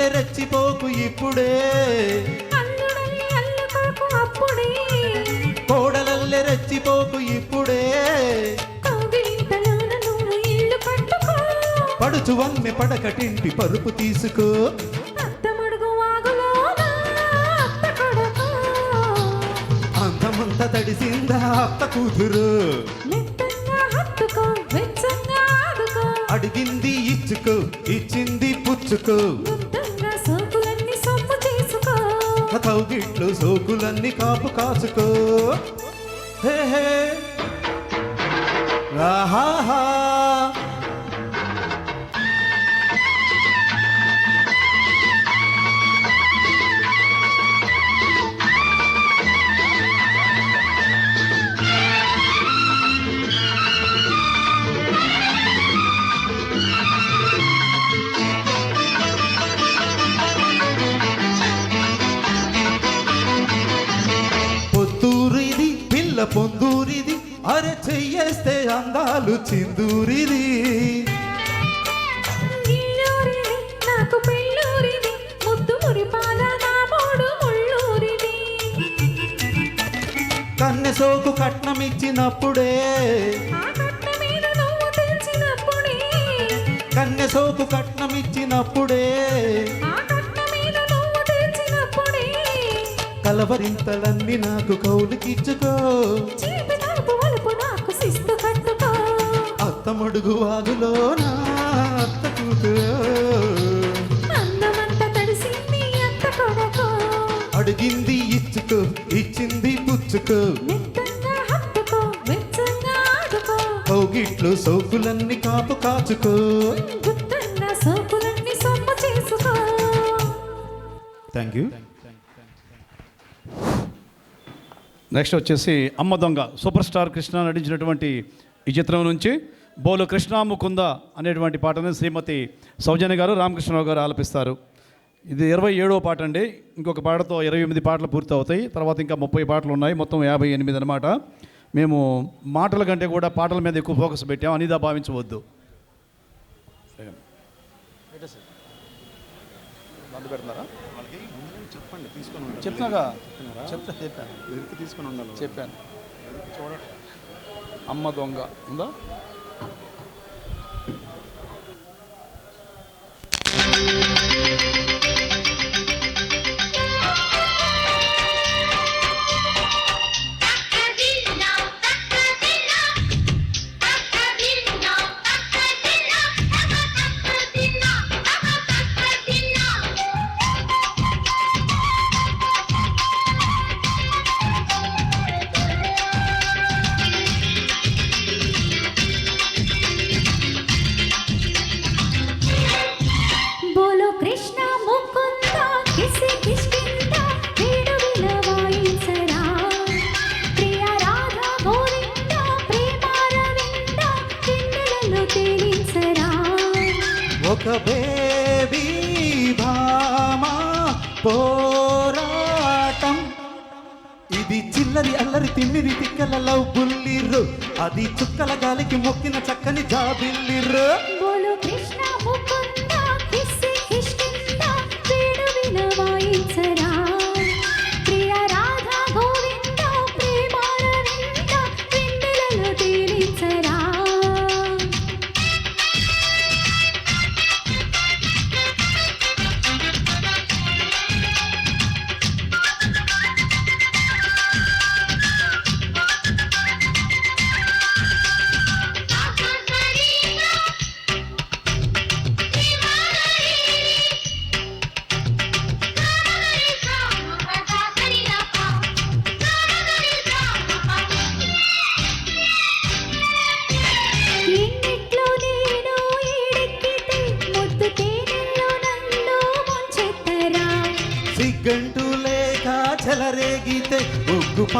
కోడలల్లె రెచ్చిపోకు ఇప్పుడే. కోడలల్లె రెచ్చిపోకు ఇప్పుడే. పడుచు వమ్మె పడకటింటి పరుపు తీసుకో. అంతమంత తడిసిందా అత్త కూతురు? అడిగింది ఇచ్చుకో ఇచ్చింది పుచ్చుకో. గిట్లు సోకులన్నీ కాపు కాచుకో. హే హే. ఆహాహా అందాలు చిందూరిది ఇల్లూరిది నాకు పెళ్ళూరిది ముద్దు మురిపాల నా మూడు ముళ్ళూరిది. కన్నె సోకు కట్నమిచ్చినప్పుడే. ఆ కట్ట మీద నువ్వు తెలిసినప్పుడే. కన్నె సోకు కట్నమిచ్చినప్పుడే. ఆ కట్ట మీద నువ్వు తెలిసినప్పుడే. కలవరింతలన్నీ నాకు కౌలుకిచ్చుకో. చీపి అత్తమడుగు వాగులో నా అత్త కూతురు. అందమంతా తడిసింది అంత కొడకో. అడిగింది ఇచ్చుకో ఇచ్చింది పుచ్చుకో. కౌగిట్లు సోకులన్నీ కాపు కాచుకో. గుత్తంగా సోకులన్నీ సొమ్ము చేసుకో. థ్యాంక్ యూ నెక్స్ట్ వచ్చేసి అమ్మ దొంగ సూపర్ స్టార్ కృష్ణ నటించినటువంటి ఈ చిత్రం నుంచి. బోలు కృష్ణ ముకుంద అనేటువంటి పాటను శ్రీమతి సౌజన్య గారు రామకృష్ణరావు గారు ఆలపిస్తారు. ఇది ఇరవై ఏడవ పాట అండి. ఇంకొక పాటతో ఇరవై ఎనిమిది పాటలు పూర్తి అవుతాయి తర్వాత ఇంకా ముప్పై పాటలు ఉన్నాయి. మొత్తం యాభై ఎనిమిది అనమాట మేము మాటల కంటే కూడా పాటల మీద ఎక్కువ ఫోకస్ పెట్టాం. అనిదా భావించవద్దు. చెప్తా చెప్పాను తీసుకుని ఉండాలి చెప్పాను. చూడండి. అమ్మ దొంగ. ఉందా? Thank you. పోరాటం. ఇది చిల్లరి అల్లరి తిమ్మిది తిక్కల లవ్ బుల్లిర్రు. అది చుక్కల గాలికి మొక్కిన చక్కని జాబిల్లిర్రు. కృష్ణ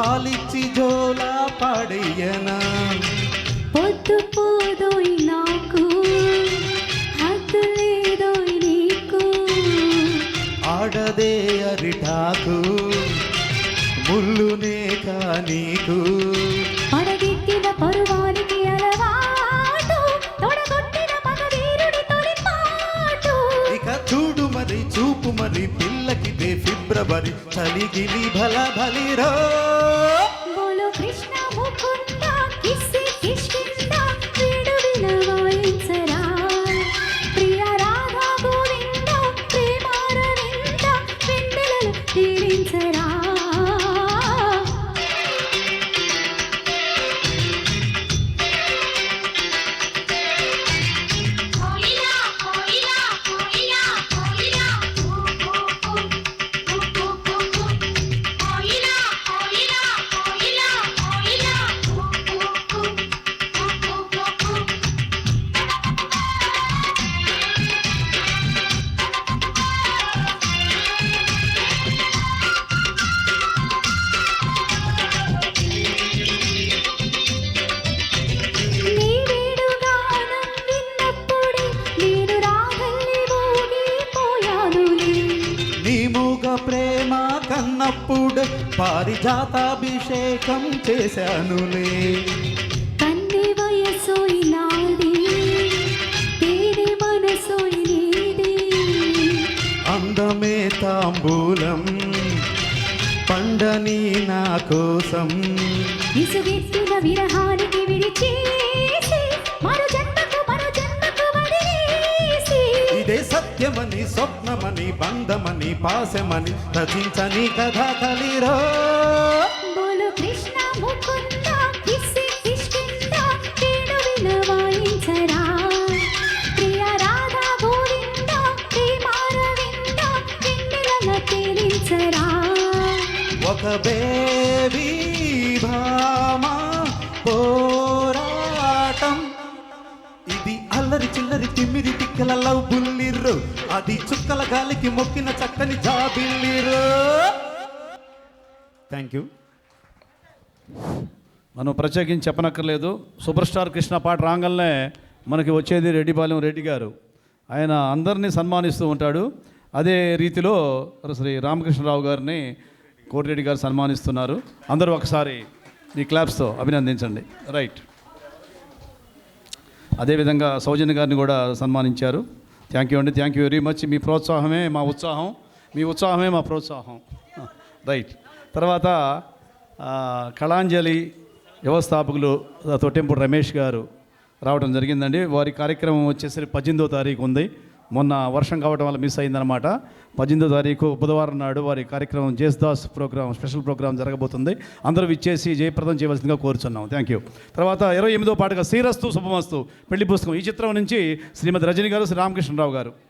పాలిచ్చి జోలా పాడయ్యనా వరి చలిగిలి భల భలిరో బోలో పారిజాతాభిషేకం చేశానులే కన్నె వయసు మనసు నీది అందమే తాంబూలం పండని నా కోసం. విసుగెత్తిన విరహానికి విడిచేసి మరో జన్మకు మరో జన్మకు వదిలేసి. ఇదే సత్యమని స్వప్నమని పాశమని రచించని కథ కలిరో బోలు కృష్ణ ముకుంద కిస్సి కిష్కింద వేణు వినవాయించరా. ప్రియ రాధా గోవింద ప్రేమారవింద వెన్నెలల తేలించరా. ఒక బేబీ భామా పోరాటం. ఇది అల్లరి చిల్లరి తిమ్మిరి తిక్కల లవ్ అది చుక్కల గాలికి మొక్కిన చక్కని జాబిల్లిరు. థ్యాంక్ యూ మనం ప్రత్యేకించి చెప్పనక్కర్లేదు. సూపర్ స్టార్ కృష్ణ పాట రాగానే మనకి వచ్చేది రెడ్డిపాలెం రెడ్డి గారు. ఆయన అందరినీ సన్మానిస్తూ ఉంటాడు. అదే రీతిలో శ్రీ రామకృష్ణరావు గారిని కోటిరెడ్డి గారు సన్మానిస్తున్నారు. అందరూ ఒకసారి ఈ క్లాప్స్తో అభినందించండి. రైట్ అదేవిధంగా సౌజన్య గారిని కూడా సన్మానించారు. థ్యాంక్ యూ అండి థ్యాంక్ యూ వెరీ మచ్ మీ ప్రోత్సాహమే మా ఉత్సాహం. మీ ఉత్సాహమే మా ప్రోత్సాహం. రైట్ తర్వాత కళాంజలి వ్యవస్థాపకులు తొట్టెంపుడు రమేష్ గారు రావడం జరిగిందండి. వారి కార్యక్రమం వచ్చేసరికి పద్దెనిమిదో తారీఖు ఉంది. మొన్న వర్షం కావడం వల్ల మిస్ అయిందనమాట పద్దెనిమిదో తారీఖు బుధవారం నాడు వారి కార్యక్రమం జేస్దాస్ ప్రోగ్రామ్ స్పెషల్ ప్రోగ్రామ్ జరగబోతుంది. అందరూ విచ్చేసి జయప్రదం చేయవలసిందిగా కోరుచున్నాం. థ్యాంక్ యూ తర్వాత ఇరవై ఎనిమిదో పాటగా శ్రీరస్తు శుభమస్తు. పెళ్ళి పుస్తకం. ఈ చిత్రం నుంచి శ్రీమతి రజని గారు శ్రీ రామకృష్ణరావు గారు.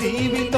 జీవితం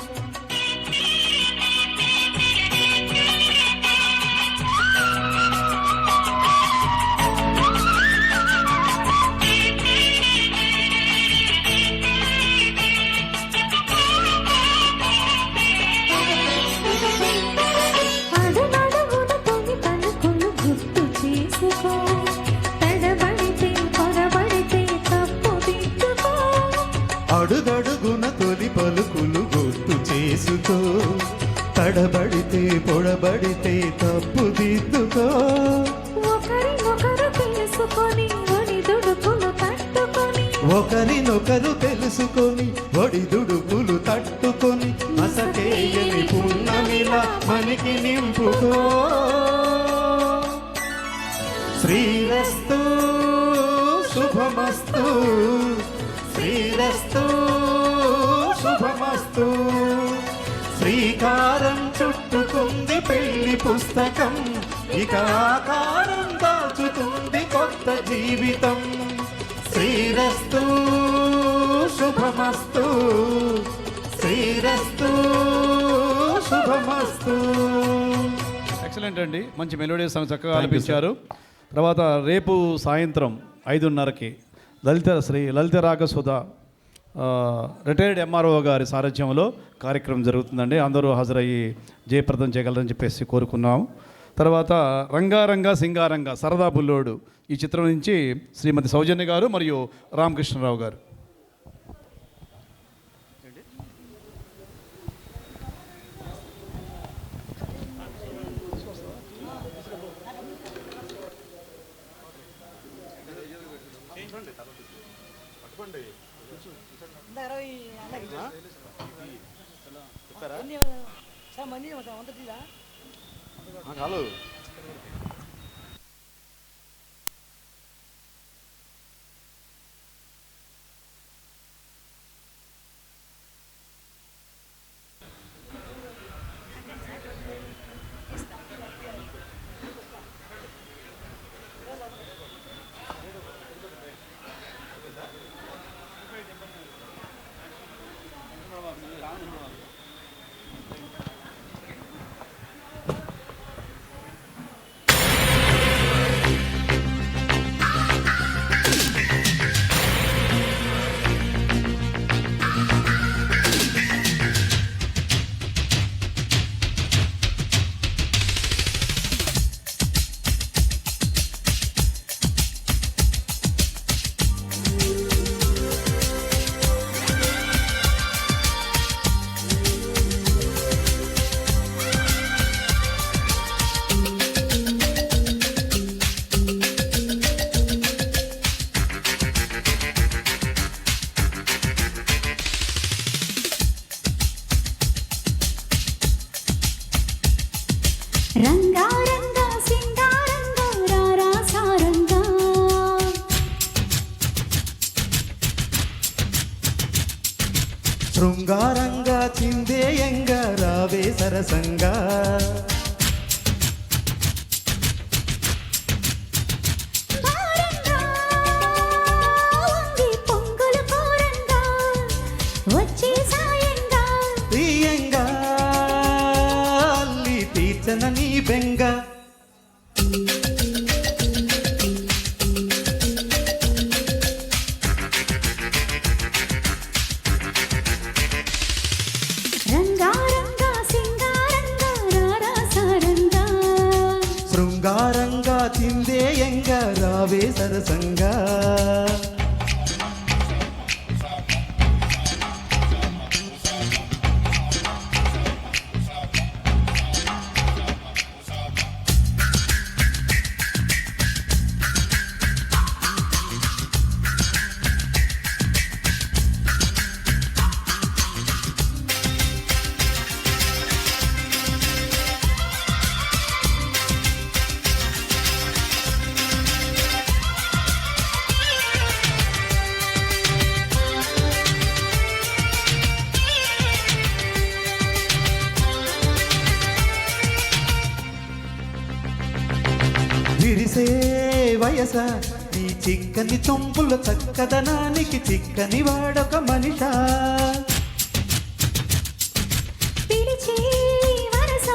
తడబడితే పొడబడితే తప్పు దిద్దుకో. ఒకరినొకరు తెలుసుకొని ఒడిదుడుకులు తట్టుకొని. ఒకరినొకరు తెలుసుకొని ఒడిదుడుకులు తట్టుకొని. మసకేయని పున్నమిలా మనకి నింపుకో. శ్రీరస్తు శుభమస్తు. శ్రీరస్తు శుభమస్తు. శ్రీకారం చుట్టుకుంది పెళ్ళి పుస్తకం. ఇక ఆకారం దాచుతుంది కొత్త జీవితం. శ్రీరస్తు శుభమస్తు. శ్రీరస్తు శుభమస్తు. ఎక్సలెంట్ అండి. మంచి మెలోడీ సాంగ్ చక్కగా ఆలపించారు తర్వాత రేపు సాయంత్రం ఐదున్నరకి లలిత శ్రీ లలిత రాగసుధ రిటైర్డ్ ఎంఆర్ఓ గారి సారథ్యంలో కార్యక్రమం జరుగుతుందండి. అందరూ హాజరయ్యి జయప్రదం చేయగలరని చెప్పేసి కోరుకున్నాం తర్వాత రంగారంగ సింగారంగ సరదా బుల్లోడు ఈ చిత్రం నుంచి శ్రీమతి సౌజన్య గారు మరియు రామకృష్ణరావు గారు. రంగా రంగా సింగారంగా రారా సారంగా శృంగారంగా చిందేయంగా రావే సరసంగా. సరసంగా వయస నీ చిక్కని చొంపుల చక్కదనానికి చిక్కని వాడొక మనిషా. పిలిచే వరస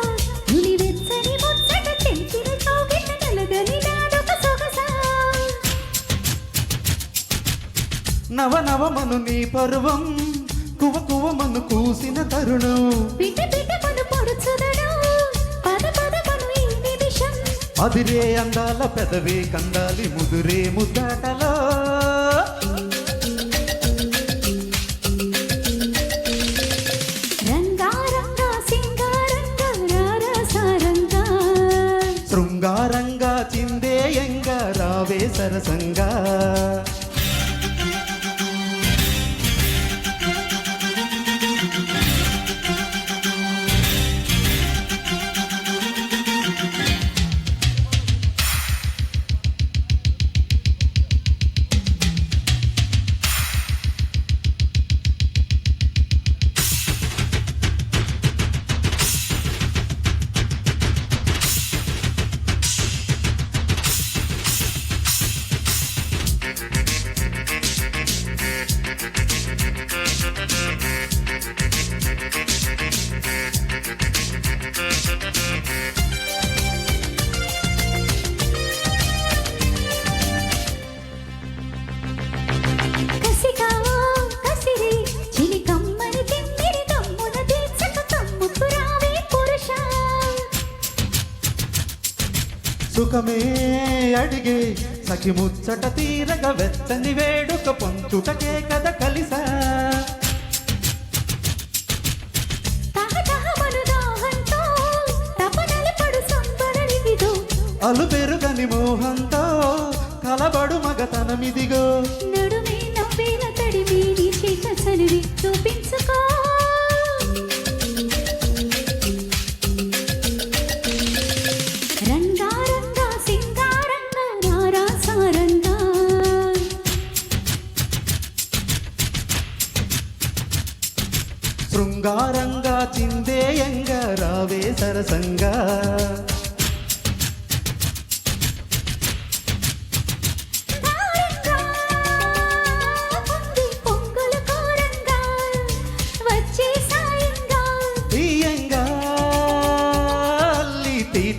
నులివెచ్చని ముచ్చట చెంచిన కౌగిట కలగని నాదొక సొగస. నవ నవమను నీ పర్వం కువ కువమను కూసిన తరుణం. అదిరే అందాల పెదవే కందాలి ముదురే ముద్దాటలో. శృంగారంగా చిందేయంగా రావే సరసంగా. సఖి ముచ్చట తీరగ వెచ్చని వేడుక పొంచుటకే కథ కలిసా. అలు పెరుగని మోహంతో కలబడు మగతనమిదిగో.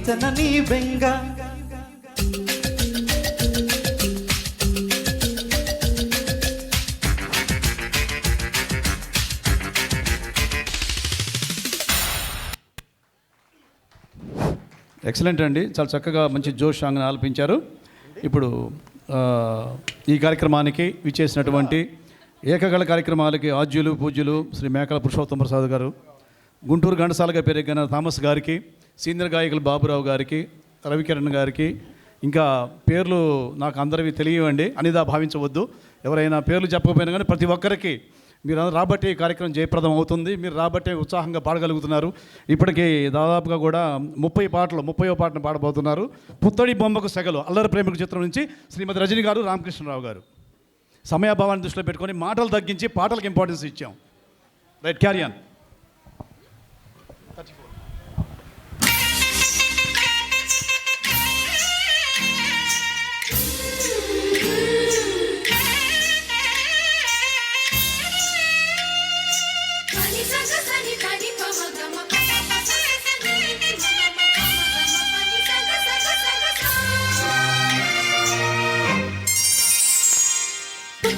అల్లి నీ బెంగ. ఎక్సలెంట్ అండి. చాలా చక్కగా మంచి జోష్ సాంగ్ని ఆలపించారు. ఇప్పుడు ఈ కార్యక్రమానికి విచ్చేసినటువంటి ఏకగళ కార్యక్రమాలకి ఆద్యులు పూజ్యులు శ్రీ మేకల పురుషోత్తమ ప్రసాద్ గారు గుంటూరు ఘంటసాలగా పెరిగిన థామస్ గారికి సీనియర్ గాయకులు బాబురావు గారికి రవికిరణ్ గారికి ఇంకా పేర్లు నాకు అందరివి తెలియవండి అనిదా భావించవద్దు. ఎవరైనా పేర్లు చెప్పకపోయినా కానీ ప్రతి ఒక్కరికి మీరు రాబట్టే కార్యక్రమం జయప్రదం అవుతుంది. మీరు రాబట్టే ఉత్సాహంగా పాడగలుగుతున్నారు. ఇప్పటికీ దాదాపుగా కూడా ముప్పై పాటలు ముప్పై పాటను పాడబోతున్నారు. పుత్తడి బొమ్మకు సెగలు అల్లరి ప్రేమికు చిత్రం నుంచి శ్రీమతి రజని గారు రామకృష్ణరావు గారు. సమయాభావాన్ని దృష్టిలో పెట్టుకొని మాటలు తగ్గించి పాటలకు ఇంపార్టెన్స్ ఇచ్చాం. రైట్ క్యారియన్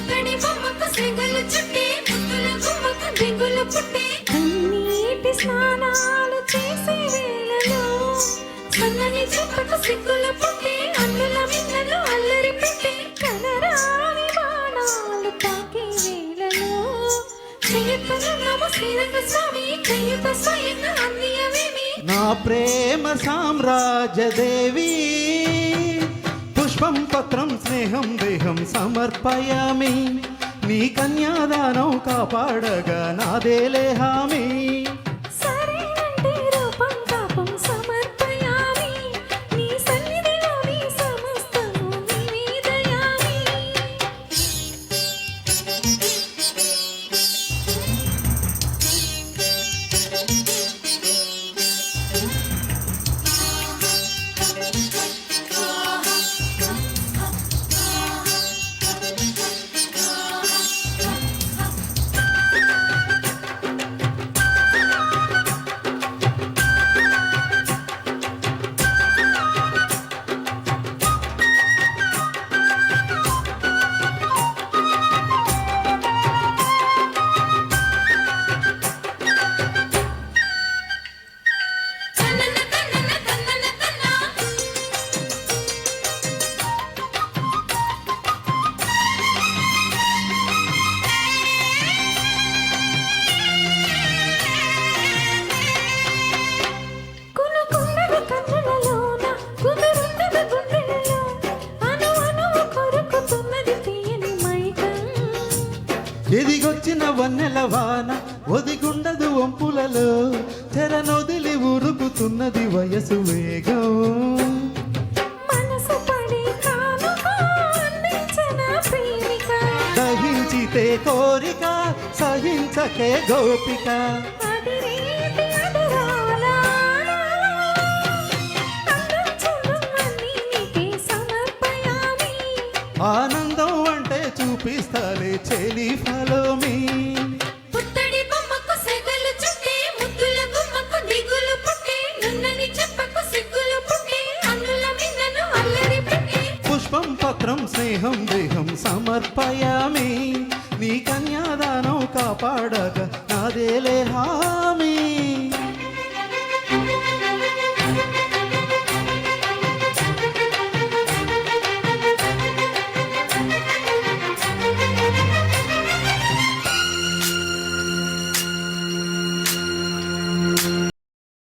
పుత్తడి బొమ్మకు సెగలు చుట్టి ముద్దుల గుమ్మకు దిగులు పుట్టి కన్నీటి స్నానాలు చేసే వేళలో సన్నని చుట్టకు సిగ్గులు పుట్టి అన్నుల మిన్నలు అల్లరి పెట్టి కనరాని బాణాలు తాకే వేళలో శ్రీరంగ స్వామి స్వయంగా నా ప్రేమ సామ్రాజ్యదేవి పత్రం స్నేహం దేహం సమర్పయామి. నీ కన్యాదానం కాపాడగా నాదేలే హామీ